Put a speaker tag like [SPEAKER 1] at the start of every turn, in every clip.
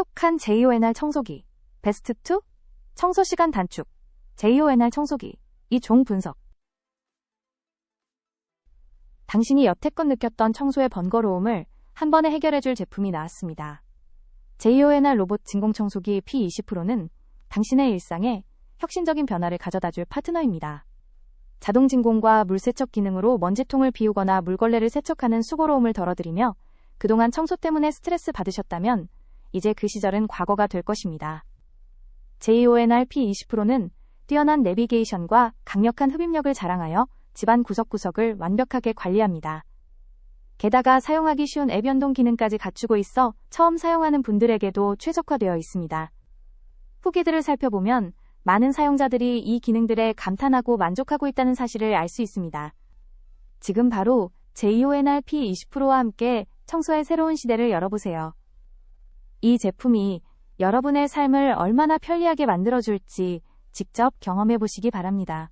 [SPEAKER 1] 똑똑한 JONR 청소기. 베스트 2? 청소 시간 단축. JONR 청소기. 이 종 분석. 당신이 여태껏 느꼈던 청소의 번거로움을 한 번에 해결해줄 제품이 나왔습니다. JONR 로봇 진공청소기 P20%는 당신의 일상에 혁신적인 변화를 가져다줄 파트너입니다. 자동 진공과 물 세척 기능으로 먼지통을 비우거나 물걸레를 세척하는 수고로움을 덜어드리며 그동안 청소 때문에 스트레스 받으셨다면 이제 그 시절은 과거가 될 것입니다. JONR P20%는 뛰어난 내비게이션과 강력한 흡입력을 자랑하여 집안 구석구석을 완벽하게 관리합니다. 게다가 사용하기 쉬운 앱 연동 기능까지 갖추고 있어 처음 사용하는 분들에게도 최적화되어 있습니다. 후기들을 살펴보면 많은 사용자들이 이 기능들에 감탄하고 만족하고 있다는 사실을 알 수 있습니다. 지금 바로 JONR P20%와 함께 청소의 새로운 시대를 열어보세요. 이 제품이 여러분의 삶을 얼마나 편리하게 만들어줄지 직접 경험해 보시기 바랍니다.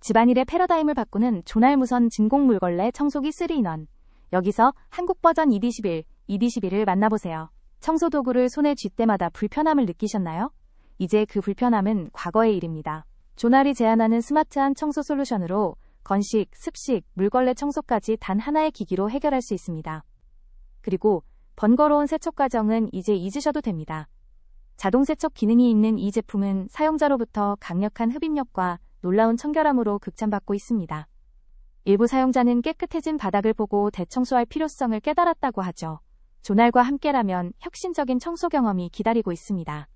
[SPEAKER 1] 집안일의 패러다임을 바꾸는 조날무선 진공 물걸레 청소기 3인원. 여기서 한국 버전 ED11, ED11을 만나보세요. 청소 도구를 손에 쥘 때마다 불편함을 느끼셨나요? 이제 그 불편함은 과거의 일입니다. 조날이 제안하는 스마트한 청소 솔루션으로 건식, 습식, 물걸레 청소까지 단 하나의 기기로 해결할 수 있습니다. 그리고 번거로운 세척 과정은 이제 잊으셔도 됩니다. 자동 세척 기능이 있는 이 제품은 사용자로부터 강력한 흡입력과 놀라운 청결함으로 극찬받고 있습니다. 일부 사용자는 깨끗해진 바닥을 보고 대청소할 필요성을 깨달았다고 하죠. 조날과 함께라면 혁신적인 청소 경험이 기다리고 있습니다.